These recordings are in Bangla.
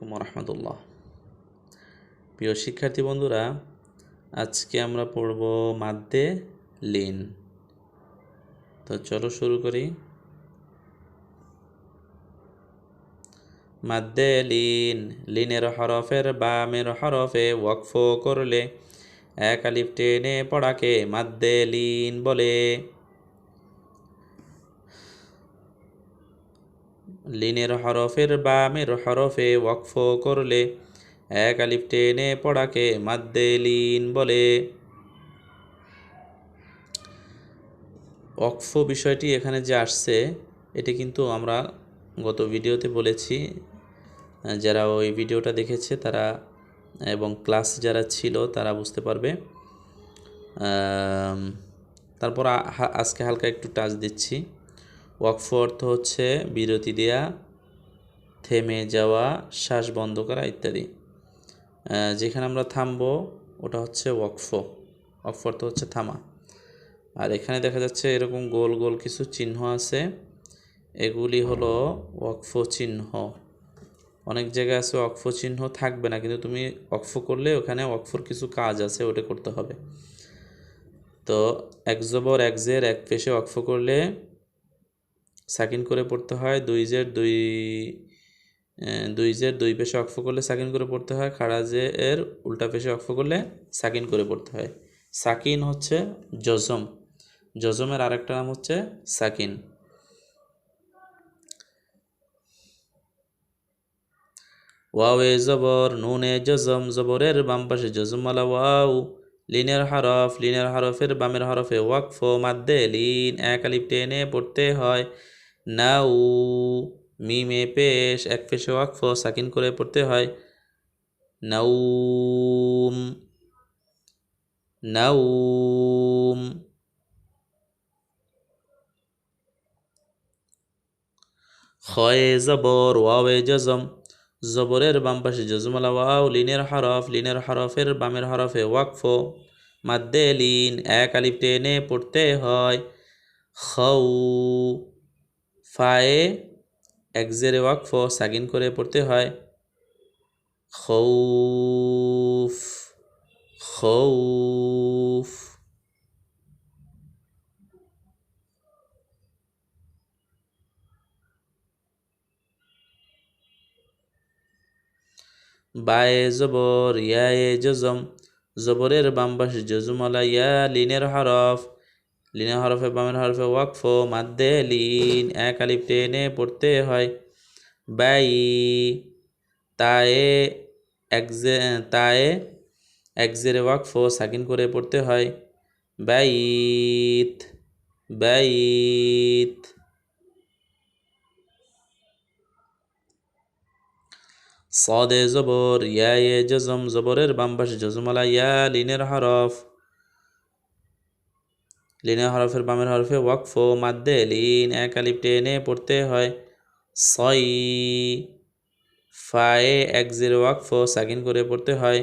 আলাইকুম রহমতুল্লাহ প্রিয় শিক্ষার্থী বন্ধুরা, আজকে আমরা পড়ব মাদ্দে লিন। তো চলো শুরু করি। মাদ্দে লিন, লিনের হরফের বামের হরফে ওয়াকফ করলে এক আলিফ টেনে পড়াকে মাদ্দে লিন বলে। লিনের হরফের বামের হরফে ওয়াকফ করলে এক আলিফ টেনে পড়াকে মাদ্দে লিন বলে। ওয়াকফ বিষয়টি এখানে যে আসছে, এটি কিন্তু আমরা গত ভিডিওতে বলেছি। যারা ওই ভিডিওটা দেখেছে তারা, এবং ক্লাস যারা ছিল তারা বুঝতে পারবে। তারপর আজকে হালকা একটু টাচ দিচ্ছি। ওয়াকফ অর্থ হচ্ছে বিরতি দেয়া, থেমে যাওয়া, শ্বাস বন্ধ করা ইত্যাদি। যেখানে আমরা থামবো ওটা হচ্ছে ওয়াকফ। ওয়াকফ অর্থ হচ্ছে থামা। আর এখানে দেখা যাচ্ছে এরকম গোল গোল কিছু চিহ্ন আছে। এগুলি হলো ওয়াকফ চিহ্ন। অনেক জায়গায় আছে ওয়াকফ চিহ্ন থাকবে না, কিন্তু তুমি ওয়াকফ করলে ওখানে ওয়াকফর কিছু কাজ আছে, ওটা করতে হবে। তো এক জবর, এক জের, এক পেশে ওয়াকফ করলে সাকিন করে পড়তে হয়, দুই জের দুই দুই জের দুই পেশে অক্ফ করলে সাকিন করে পড়তে হয়, খাড়া জে এর উল্টা পেশে অক্ফ করলে সাকিন করে পড়তে হয়। সাকিন হচ্ছে জজম। জজমের আরেকটা নাম হচ্ছে সাকিন। ওয়াও এ জবর, নুন এ জজম, জবরের বাম পাশে জজমওয়ালা ওয়াও। লিনের হরফ, লিনের হরফের বামের হরফে ওয়াকফ, মাদ্দে, লিন, এক আলিফ টেনে পড়তে হয়। নাউ, মিমে পেশ, এক পেশে ওয়াকফ, সাকিন করে পড়তে হয়। নাউম নাউম। খয়ে জবর, ওয়াওয়ে জজম। জবরের বাম পাশে জজমালা ওয়াও, লিনের হরফ, লিনের হরফের বামের হরফে ওয়াকফ। মাদ্দে লিন, এক আলিফ টেনে পড়তে হয়। খৌ ফায়ে এক জেরে ওয়াকফ সাকিন করে পড়তে হয়। খৌফ খৌফ। বায়ে জবর, ইয়ায়ে জজম, জবরের বাম পাশে জজমলা ইয়া লিনের হরফ। লিনে হরফে বামের হরফে ওয়াকফ, মাদ্দে লিন, এক আলিফ টেনে পড়তে হয়। বাই, তায়ে, একজে, তায়ে, একজেরে ওয়াকফ সাকিন করে পড়তে হয়। বাইত বাইত। সদে জবর ইয়া জজম, জবরের বাম পাশে জজমালা, ইয়া, লিনের হরফ। লিনের হরফের বামের হরফে ওয়াকফ মাদ্দে, লিন এক আলিফ টেনে পড়তে হয়। সই ফায়ে এক জিরো ওয়াকফ সাকিন করে পড়তে হয়।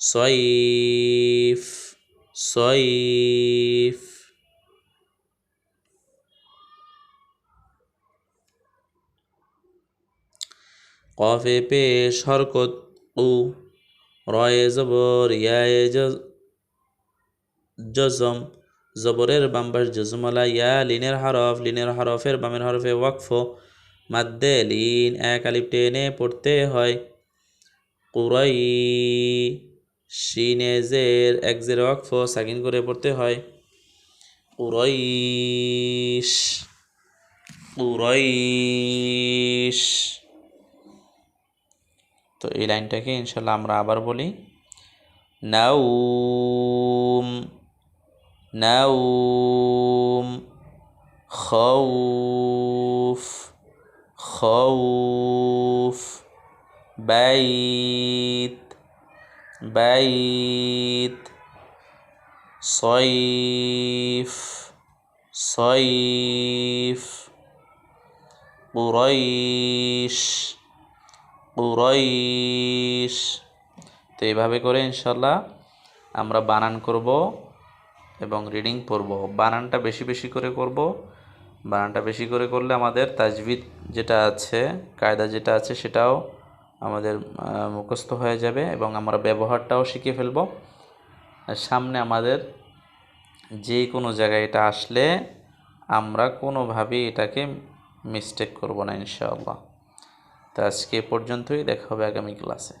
সইফ সইফ কফে পেশ হরকত উ, রয়ে জবর ইয়ায়ে জজম। জবরের বাম্বার জজমলা ইয়া লিনের হরফ, লিনের হরফের বামের হরফে ওয়াকফ, মাদ্দে লিন, এক আলিফ টেনে পড়তে হয়। কুরাই শিনে জের এক জের ওয়াকফ, সাকিন করে পড়তে হয়। কুরাইশ কুরাইশ। তো এই লাইনটাকে ইনশাল্লাহ আমরা আবার বলি। নাউম। নাউম খৌফ খৌফ বাইত বাইত صيف صيف قريش কুরাইশ তো এইভাবে করে ইনশাল্লাহ আমরা বানান করব এবং রিডিং পড়ব। বানানটা বেশি বেশি করে করব। বানানটা বেশি করে করলে আমাদের তাজবিদ যেটা আছে, কায়দা যেটা আছে সেটাও আমাদের মুখস্থ হয়ে যাবে এবং আমরা ব্যবহারটাও শিখে ফেলব। সামনে আমাদের যে কোনো জায়গায় এটা আসলে আমরা কোনোভাবেই এটাকে মিস্টেক করব না ইনশাআল্লাহ। তো আজকে পর্যন্তই, দেখা হবে আগামী ক্লাসে।